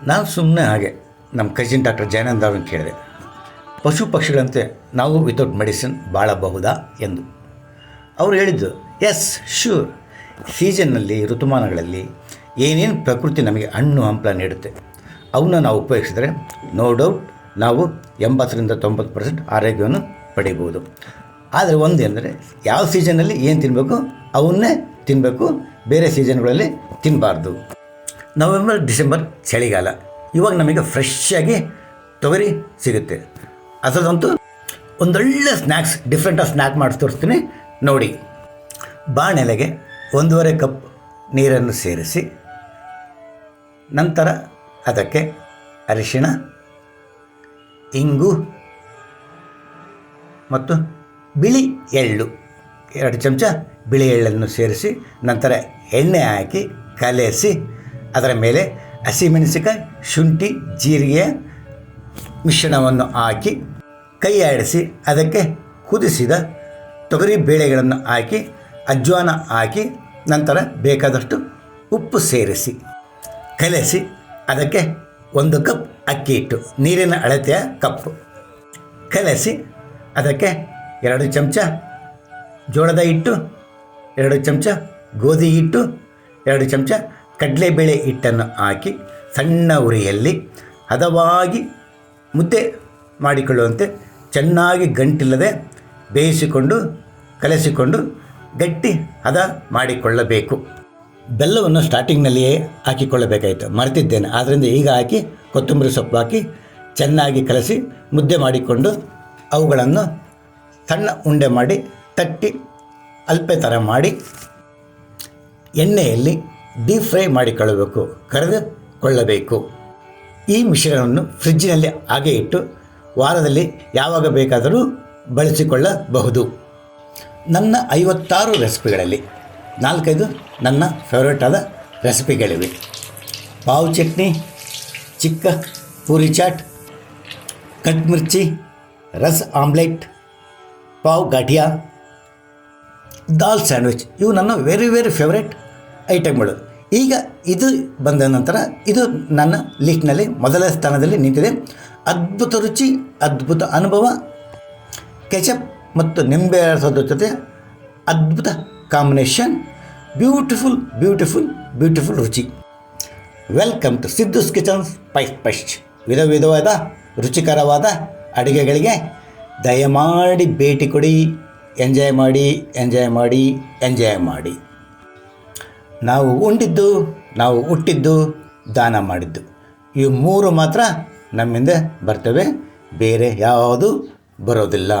ನಾನು ಸುಮ್ಮನೆ ಹಾಗೆ ನಮ್ಮ ಕಜಿನ್ ಡಾಕ್ಟರ್ ಜಯನಂದ ಅವ್ರನ್ನ ಕೇಳಿದೆ. ಪಶು ಪಕ್ಷಿಗಳಂತೆ ನಾವು ವಿತೌಟ್ ಮೆಡಿಸಿನ್ ಬಾಳಬಹುದಾ ಎಂದು. ಅವರು ಹೇಳಿದ್ದು ಎಸ್ ಶ್ಯೂರ್ ಸೀಸನ್ನಲ್ಲಿ ಋತುಮಾನಗಳಲ್ಲಿ ಏನೇನು ಪ್ರಕೃತಿ ನಮಗೆ ಹಣ್ಣು, ಹಂಪಲ ನೀಡುತ್ತೆ ಅವನ್ನ ನಾವು ಉಪಯೋಗಿಸಿದರೆ ನೋ ಡೌಟ್ ನಾವು ಎಂಬತ್ತರಿಂದ ತೊಂಬತ್ತು ಪರ್ಸೆಂಟ್ ಆರೋಗ್ಯವನ್ನು ಪಡೆಯಬಹುದು ಆದರೆ ಒಂದು ಅಂದರೆ ಯಾವ ಸೀಸನ್ನಲ್ಲಿ ಏನು ತಿನ್ನಬೇಕು ಅವನ್ನೇ ತಿನ್ನಬೇಕು ಬೇರೆ ಸೀಸನ್ಗಳಲ್ಲಿ ತಿನ್ನಬಾರ್ದು ನವೆಂಬರ್, ಡಿಸೆಂಬರ್ ಚಳಿಗಾಲ. ಇವಾಗ ನಮಗೆ ಫ್ರೆಶ್ ಆಗಿ ತೊಗರಿ ಸಿಗುತ್ತೆ. ಅದರದಂತೂ ಒಂದೊಳ್ಳೆ ಸ್ನ್ಯಾಕ್ಸ್ ಡಿಫ್ರೆಂಟಾಗಿ ಸ್ನ್ಯಾಕ್ ಮಾಡಿ ತೋರಿಸ್ತೀನಿ. ನೋಡಿ, ಬಾಣೆಲೆಗೆ ಒಂದೂವರೆ ಕಪ್ ನೀರನ್ನು ಸೇರಿಸಿ, ನಂತರ ಅದಕ್ಕೆ ಅರಿಶಿಣ, ಇಂಗು ಮತ್ತು ಬಿಳಿ ಎಳ್ಳು. ಎರಡು ಚಮಚ ಬಿಳಿ ಎಳ್ಳನ್ನು ಸೇರಿಸಿ, ನಂತರ ಎಣ್ಣೆ ಹಾಕಿ ಕಲೆಸಿ ಅದರ ಮೇಲೆ ಹಸಿಮೆಣಸಿಕಾಯಿ ಶುಂಠಿ ಜೀರಿಗೆಯ ಮಿಶ್ರಣವನ್ನು ಹಾಕಿ ಕೈ ಆಡಿಸಿ ಅದಕ್ಕೆ ಕುದಿಸಿದ ತೊಗರಿ ಬೇಳೆಗಳನ್ನು ಹಾಕಿ, ಅಜ್ವಾನ ಹಾಕಿ, ನಂತರ ಬೇಕಾದಷ್ಟು ಉಪ್ಪು ಸೇರಿಸಿ, ಕಲೆಸಿ ಅದಕ್ಕೆ ಒಂದು ಕಪ್ ಅಕ್ಕಿ ಹಿಟ್ಟು, ನೀರಿನ ಅಳತೆಯ ಕಪ್ಪು. ಕಲಸಿ ಅದಕ್ಕೆ ಎರಡು ಚಮಚ ಜೋಳದ ಹಿಟ್ಟು, ಎರಡು ಚಮಚ ಗೋಧಿ ಹಿಟ್ಟು, ಎರಡು ಚಮಚ ಕಡಲೆಬೇಳೆ ಹಿಟ್ಟನ್ನು ಹಾಕಿ ಸಣ್ಣ ಉರಿಯಲ್ಲಿ ಹದವಾಗಿ ಮುದ್ದೆ ಮಾಡಿಕೊಳ್ಳುವಂತೆ ಚೆನ್ನಾಗಿ ಗಂಟಿಲ್ಲದೆ ಬೇಯಿಸಿಕೊಂಡು, ಕಲಸಿಕೊಂಡು ಗಟ್ಟಿ ಹದ ಮಾಡಿಕೊಳ್ಳಬೇಕು. ಬೆಲ್ಲವನ್ನು ಸ್ಟಾರ್ಟಿಂಗ್ನಲ್ಲಿಯೇ ಹಾಕಿಕೊಳ್ಳಬೇಕಾಯಿತು. ಮರೆತಿದ್ದೇನೆ. ಆದ್ದರಿಂದ ಈಗ ಹಾಕಿ ಕೊತ್ತಂಬರಿ ಸೊಪ್ಪು ಹಾಕಿ ಚೆನ್ನಾಗಿ ಕಲಸಿ ಮುದ್ದೆ ಮಾಡಿಕೊಂಡು ಅವುಗಳನ್ನು ಸಣ್ಣ ಉಂಡೆ ಮಾಡಿ ತಟ್ಟಿ ಅಲ್ಪೆ ಥರ ಮಾಡಿ ಎಣ್ಣೆಯಲ್ಲಿ ಡೀಪ್ ಫ್ರೈ ಮಾಡಿಕೊಳ್ಳಬೇಕು ಕರೆದುಕೊಳ್ಳಬೇಕು. ಈ ಮಿಶ್ರಣವನ್ನು ಫ್ರಿಜ್ಜಿನಲ್ಲಿ ಹಾಗೆ ಇಟ್ಟು ವಾರದಲ್ಲಿ ಯಾವಾಗ ಬೇಕಾದರೂ ಬಳಸಿಕೊಳ್ಳಬಹುದು. ನನ್ನ ಐವತ್ತಾರು ರೆಸಿಪಿಗಳಲ್ಲಿ ನಾಲ್ಕೈದು ನನ್ನ ಫೇವ್ರೇಟ್ ಆದ ರೆಸಿಪಿಗಳಿವೆ. ಪಾವ್ ಚಟ್ನಿ, ಚಿಕ್ಕ puri chaat, cut mirchi, ರಸ್ omelette, pav gathiya dal sandwich ಇವು ನನ್ನ ವೆರಿ ವೆರಿ ಫೇವ್ರೆಟ್ ಐಟಮ್ಗಳು ಈಗ ಇದು ಬಂದ ನಂತರ ಇದು ನನ್ನ ಲಿಸ್ಟ್ನಲ್ಲಿ ಮೊದಲ ಸ್ಥಾನದಲ್ಲಿ ನಿಂತಿದೆ. ಅದ್ಭುತ ರುಚಿ, ಅದ್ಭುತ ಅನುಭವ ಕೆಚಪ್ ಮತ್ತು ನಿಂಬೆ ರಸದ ಜೊತೆ ಅದ್ಭುತ ಕಾಂಬಿನೇಷನ್ ಬ್ಯೂಟಿಫುಲ್ ಬ್ಯೂಟಿಫುಲ್ ಬ್ಯೂಟಿಫುಲ್ ರುಚಿ. Welcome to Siddu's kitchen spice spice ವಿಧ ವಿಧವಾದ, ರುಚಿಕರವಾದ ಅಡುಗೆಗಳಿಗೆ ದಯಮಾಡಿ ಭೇಟಿ ಕೊಡಿ. ಎಂಜಾಯ್ ಮಾಡಿ ಎಂಜಾಯ್ ಮಾಡಿ ಎಂಜಾಯ್ ಮಾಡಿ. ನಾವು ಉಂಡಿದ್ದು ನಾವು ಹುಟ್ಟಿದ್ದು ದಾನ ಮಾಡಿದ್ದು. ಇವು ಮೂರು ಮಾತ್ರ ನಮ್ಮಿಂದ ಬರ್ತವೆ. ಬೇರೆ ಯಾವುದು ಬರೋದಿಲ್ಲ.